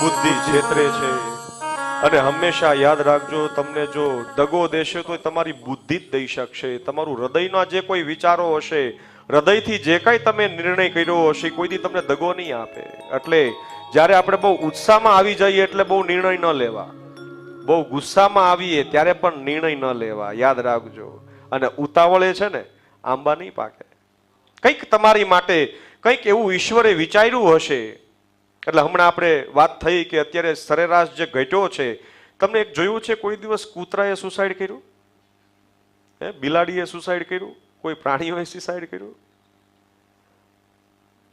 બુદ્ધિ છેતરે છે. અને હંમેશા યાદ રાખજો, તમને જો દગો દેશે તો તમારી બુદ્ધિ જ દઈ શકશે. તમારું હૃદયના જે કોઈ વિચારો હશે, હૃદયથી જે કાંઈ તમે નિર્ણય કર્યો હશે કોઈ દી તમને દગો નહીં આપે. એટલે જ્યારે આપણે બહુ ઉત્સાહમાં આવી જઈએ એટલે બહુ નિર્ણય ન લેવા. બહુ ગુસ્સામાં આવીએ ત્યારે પણ નિર્ણય ન લેવા. યાદ રાખજો. અને ઉતાવળે છે ને, આંબા નહીં પાકે. કંઈક તમારી માટે કંઈક એવું ઈશ્વરે વિચાર્યું હશે એટલે હમણાં આપણે વાત થઈ કે અત્યારે સરેરાશ જે ઘટ્યો છે, તમને એક જોયું છે કોઈ દિવસ કૂતરાએ સુસાઇડ કર્યું? હે, બિલાડીએ સુસાઇડ કર્યું? કોઈ પ્રાણીઓએ સુસાઇડ કર્યું?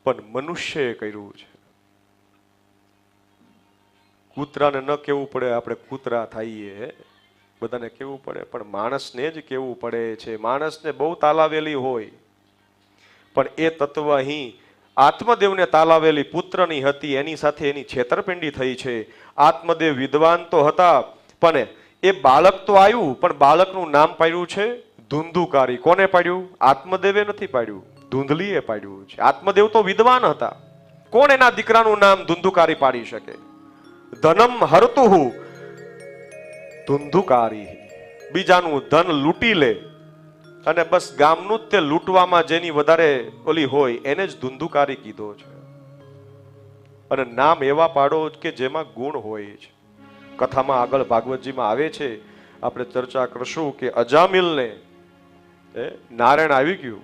પણ મનુષ્યએ કર્યું છે. કૂતરાને ન કેવું પડે, આપણે કૂતરા થઈએ બધાને કેવું પડે, પણ માણસને જ કેવું પડે છે. માણસને બહુ તાલાવેલી હોય. પણ એ તત્વ અહીં આત્મદેવને તાલાવેલી પુત્રની હતી, એની સાથે એની છેતરપિંડી થઈ છે. આત્મદેવ વિદ્વાન તો હતા, પણ એ બાળક તો આવ્યું, પણ બાળકનું નામ પાડ્યું છે ધુંધુકારી. કોને પાડ્યું? આત્મદેવે નથી પાડ્યું, ધૂંધલીએ પાડ્યું છે. આત્મદેવ તો વિદ્વાન હતા. કોણ એના દીકરાનું નામ ધુંધુકારી પાડી શકે? ધનમ હરતું ધુંધુકારી. બીજાનું ધન લૂંટી લે. અને બસ ગામનું જ તે લૂંટવામાં જેની વધારે ઓલી હોય, એને જ ધુંધુકારી કીધો છે. અને નામ એવા પાડો કે જેમાં ગુણ હોય છે કથામાં આગળ ભાગવતજીમાં આવે છે, આપણે ચર્ચા કરશું કે અજામિલને નારાયણ આવી ગયું.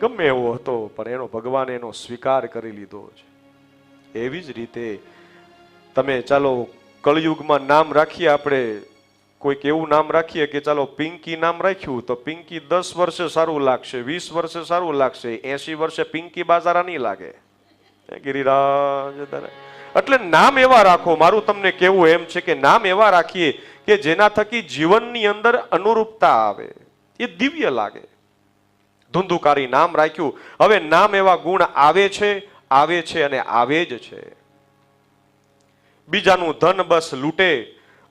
ગમે એવો હતો, પણ એનો ભગવાન એનો સ્વીકાર કરી લીધો છે. એવી જ રીતે તમે ચાલો કળયુગમાં નામ રાખીએ આપણે કોઈક એવું નામ રાખીએ કે ચાલો પિંકી નામ રાખ્યું તો પિંકી દસ વર્ષે સારું લાગશે, વીસ વર્ષે સારું લાગશે એસી વર્ષે પિંકી બાજારા નહીં લાગે. ગિરિરાજ એટલે નામ એવા રાખો, મારું તમને કેવું એમ છે કે નામ એવા રાખીએ કે જેના થકી જીવનની અંદર અનુરૂપતા આવે. એ દિવ્ય લાગે. ધુંધુકારી નામ રાખ્યું. હવે નામ એવા ગુણ આવે છે આવે છે અને આવે જ છે. બીજાનું ધન બસ લૂંટે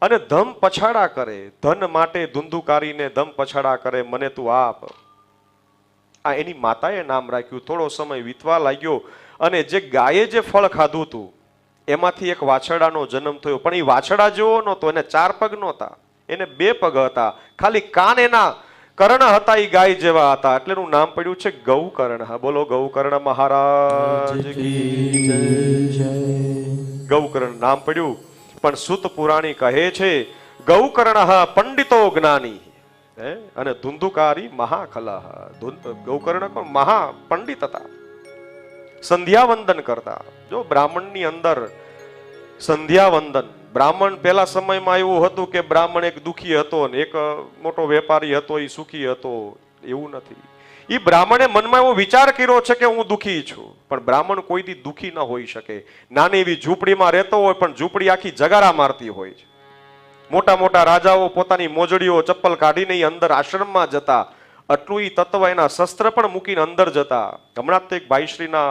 અને ધમ પછાડા કરે. ધન માટે ધુંધુકારીને ધમ પછાડા કરે. મને તું આપ. આ એની માતાએ નામ રાખ્યું. થોડો સમય વીતવા લાગ્યો અને જે ગાયે જે ફળ ખાધું હતું એમાંથી એક વાછરડાનો જન્મ થયો. પણ એ વાછરડા જેવો નહોતો. એને ચાર પગ નહોતા. એને બે પગ હતા. ખાલી કાન એના કર્ણ હતા એ ગાય જેવા હતા. એટલે એનું નામ પડ્યું છે ગૌકર્ણ. હા બોલો ગૌકર્ણ મહારાજ ગૌકર્ણ નામ પડ્યું. પણ સુત પુરાણી કહે છે, ગૌકર્ણ પંડિતો જ્ઞાની. અને ધુંધુકારી મહાખલા. ગૌકર્ણ પણ મહા પંડિત હતા. સંધ્યા વંદન કરતા. જો બ્રાહ્મણની અંદર સંધ્યા વંદન બ્રાહ્મણ પેલા સમયમાં એવું હતું કે બ્રાહ્મણ એક દુખી હતો ને એક મોટો વેપારી હતો, એ સુખી હતો, એવું નથી. એ બ્રાહ્મણે મનમાં એવો વિચાર કર્યો છે કે હું દુઃખી છું. પણ બ્રાહ્મણ કોઈ દી દુખી ન હોઈ શકે. નાની એવી ઝૂંપડીમાં રહેતો હોય પણ ઝૂંપડી આખી જગારા મારતી હોય છે. મોટા મોટા રાજાઓ પોતાની મોજડીઓ ચપ્પલ કાઢીને અંદર આશ્રમમાં જતા. આટલું ઈ તત્વ એના શસ્ત્ર પણ મૂકીને અંદર જતા. હમણાં તો એક ભાઈશ્રીના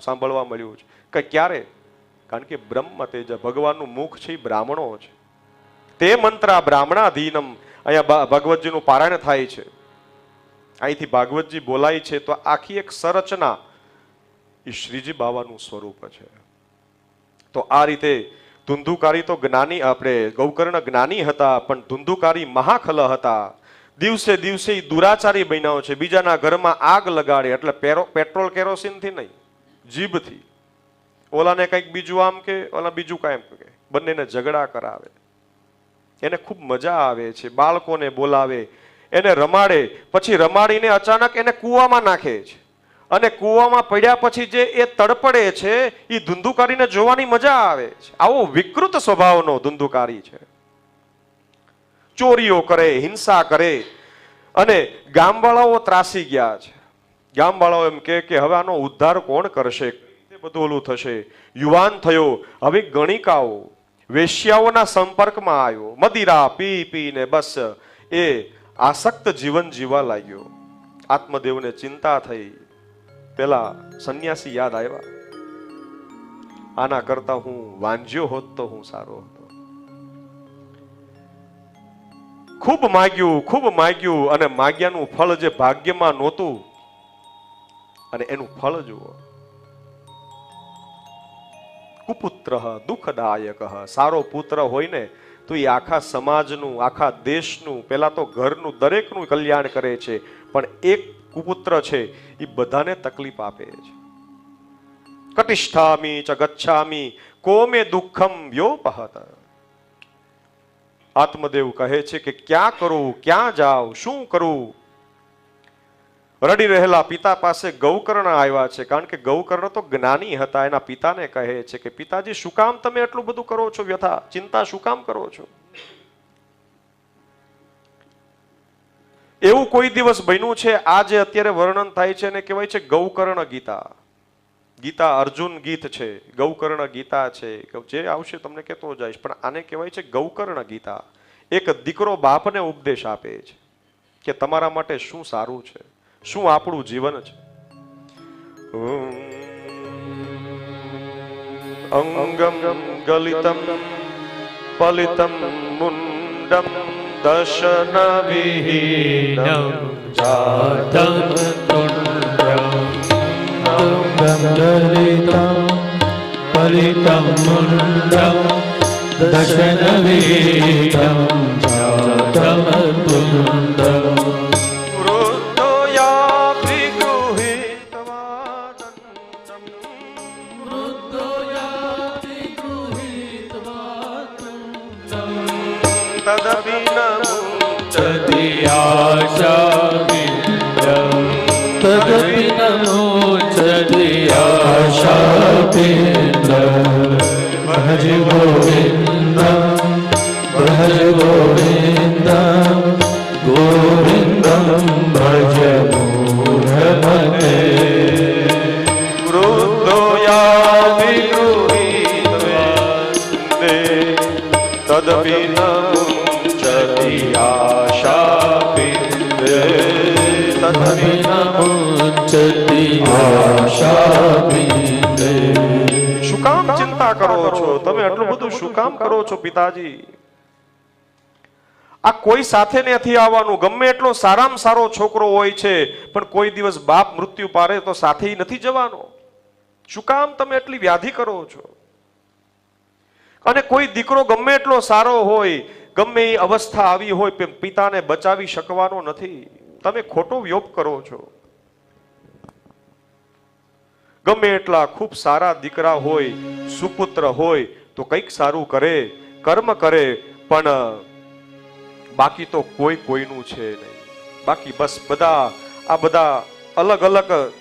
સાંભળવા મળ્યું છે. કે ક્યારે? કારણ કે બ્રહ્મ તેજ ભગવાનનું મુખ છે એ બ્રાહ્મણો છે તે મંત્ર બ્રાહ્મણાધીનમ અહીંયા ભગવતજીનું પારાયણ થાય છે. અહીંથી ભાગવતજી બોલાય છે તો આખી એક સંરચના એ શ્રીજી બાવાનું સ્વરૂપ છે. તો આ રીતે ધુંધુકારી તો જ્ઞાની આપણે, ગૌકર્ણ જ્ઞાની હતા, પણ ધુંધુકારી મહાખલ હતા. દિવસે દિવસે દુરાચારી બન્યા છે. બીજાના ઘરમાં આગ લગાડે, એટલે પેટ્રોલ કેરોસીનથી નહીં, જીભથી. ઓલાને કંઈક બીજું આમ કે, ઓલા બીજું કાંઈ કે, બંનેને ઝઘડા કરાવે. એને ખૂબ મજા આવે છે. બાળકોને બોલાવે. એને રમાડે. પછી રમાડીને અચાનક એને કૂવામાં નાખે છે. અને કૂવામાં પડ્યા પછી જે એ તડપડે છે એ ધુંધુકારીને જોવાની મજા આવે છે. આવો વિકૃત સ્વભાવનો ધુંધુકારી છે. ચોરીઓ કરે, હિંસા કરે. અને ગામવાળાઓ ત્રાસી ગયા છે. ગામવાળાઓ એમ કે કે હવે આનો ઉદ્ધાર કોણ કરશે? બધું ઓલું થશે? યુવાન થયો. હવે ગણિકાઓ. વેશ્યાઓના સંપર્કમાં આવ્યો. મદિરા, પી પીને બસ. એ આસક્ત જીવન જીવવા લાગ્યો. આત્મદેવને ચિંતા થઈ. પેલા સંન્યાસી યાદ આવ્યા. આના કરતા હું વાંજ્યો હોત તો હું સારો હતો. ખૂબ માગ્યું ખૂબ માગ્યું અને માગ્યાનું ફળ જે ભાગ્યમાં નહોતું, અને એનું ફળ જુઓ. કુપુત્ર દુઃખદાયક. સારો પુત્ર હોય ને, તો એ આખા સમાજનું, આખા દેશનું, પહેલા તો ઘરનું, દરેકનું કલ્યાણ કરે છે. પણ એક કુપુત્ર છે એ બધાને તકલીફ આપે છે. કટિષ્ઠામી ચ ગચ્છામી, કોમે દુઃખમ વ્યોપહત. આત્મદેવ કહે છે કે, ક્યાં કરું, ક્યાં જાવ શું કરું? રડી રહેલા પિતા પાસે ગૌકર્ણ આવ્યા છે. કારણ કે ગૌકર્ણ તો જ્ઞાની હતા. એના પિતાને કહે છે કે, પિતાજી, શું કામ તમે એટલું બધું કરો છો? વ્યથા, ચિંતા શું કામ કરો છો? એવું કોઈ દિવસ બન્યું છે. આ જે અત્યારે વર્ણન થાય છે એને કહેવાય છે ગૌકર્ણ ગીતા. ગીતા અર્જુન ગીત છે. ગૌકર્ણ ગીતા છે. જે આવશે તમને કહેતો જઈશ પણ આને કહેવાય છે ગૌકર્ણ ગીતા. એક દીકરો બાપને ઉપદેશ આપે છે કે, તમારા માટે શું સારું છે? શું આપણું જીવન છે? અંગમ ગલિતમ, પલિતમ, મુંડમ દશન વિહીનમ જાતમ પલિતમ દલિતમ ફલિતમ મુંડમ દશનવીતમ જાતમ તુંડમ તદપિ ન મુંચતિ આશાપિંડમ તદપિ નમોચતિ આશાપિંડમ ભજ ગોવિંદમ ભજ ગોવિંદમ શું કામ ચિંતા કરો છો તમે એટલું બધું શું કામ કરો છો પિતાજી આ કોઈ સાથે નથી આવવાનું ગમે એટલો સારામાં સારો છોકરો હોય છે પણ કોઈ દિવસ બાપ મૃત્યુ પારે તો સાથે નથી જવાનો શું કામ તમે એટલી વ્યાધિ કરો છો અને કોઈ દીકરો ગમે એટલો સારો હોય, ગમે એ અવસ્થા આવી હોય પિતાને બચાવી શકવાનો નથી. તમે ખોટો વ્યોગ કરો છો. ગમે એટલા ખૂબ સારા દીકરા હોય, સુપુત્ર હોય, તો કંઈક સારું કરે, કર્મ કરે, પણ બાકી તો કોઈ કોઈનું છે નહીં. બાકી બસ બધા, આ બધા અલગ અલગ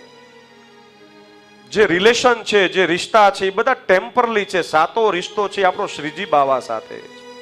જે રિલેશન છે, જે રિશ્તા છે, એ બધા ટેમ્પરલી છે સાતો રિશ્તો છે આપણો શ્રીજી બાવા સાથે.